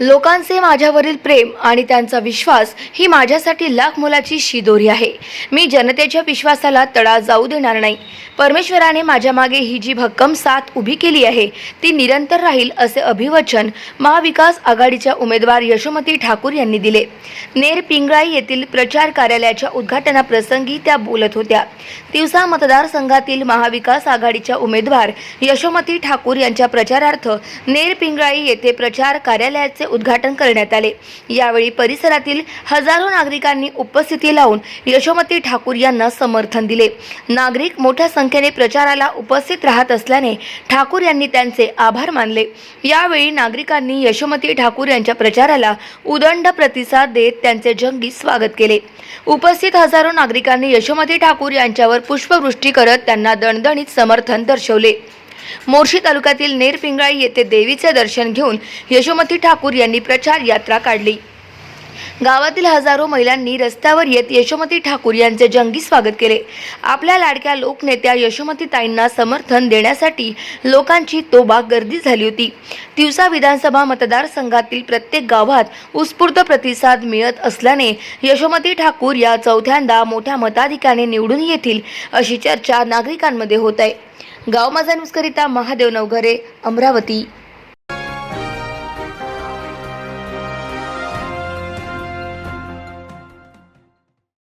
लोकांचे माझ्यावरील प्रेम आणि त्यांचा विश्वास ही माझ्यासाठी लाख मोलाची शिदोरी आहे. मी जनतेच्या विश्वासाला तडा जाऊ देणार नाही. परमेश्वराने माझ्या मागे ही जी भक्कम साथ उभी केली आहे ती निरंतर राहील असे अभिवचन महाविकास आघाडीच्या उमेदवार यशोमती ठाकूर यांनी दिले. नेर पिंगळाई येथील प्रचार कार्यालयाच्या उद्घाटनाप्रसंगी त्या बोलत होत्या. तिवसा मतदारसंघातील महाविकास आघाडीच्या उमेदवार यशोमती ठाकूर यांच्या प्रचारार्थ नेर पिंगळाई येथे प्रचार कार्यालयाचे उद्घाटन करण्यात आले. यावेळी परिसरातील हजारो नागरिकांनी उपस्थिती लावून यशोमती ठाकूर यांना समर्थन दिले. नागरिक मोठ्या संख्येने प्रचाराला उपस्थित राहत असल्याने ठाकूर यांनी त्यांचे आभार मानले. यावेळी नागरिकांनी यशोमती ठाकूर यांच्या प्रचाराला उदंड प्रतिसाद देत त्यांचे जंगी स्वागत केले. उपस्थित हजारो नागरिकांनी यशोमती ठाकूर यांच्यावर पुष्पवृष्टी करत त्यांना दणदणीत समर्थन दर्शवले. मोर्शी तालुक्यातील नेरपिंगाळी येथे देवीचे दर्शन घेऊन यशोमती ठाकूर यांनी प्रचार यात्रा काढली. गावातील हजारो महिलांनी रस्त्यावर येत यशोमती ठाकूर यांचे जंगी स्वागत केले. आपल्या लाडक्या लोकनेत्या यशोमती ताईंना समर्थन देण्यासाठी लोकांची तोबा गर्दी झाली होती. तिवसा विधानसभा मतदारसंघातील प्रत्येक गावात उत्स्फूर्त प्रतिसाद मिळत असल्याने यशोमती ठाकूर या चौथ्यांदा मोठ्या मताधिकाने निवडून येतील अशी चर्चा नागरिकांमध्ये होत आहे. गाव माझा न्यूजकरिता महादेव नवघरे अमरावती.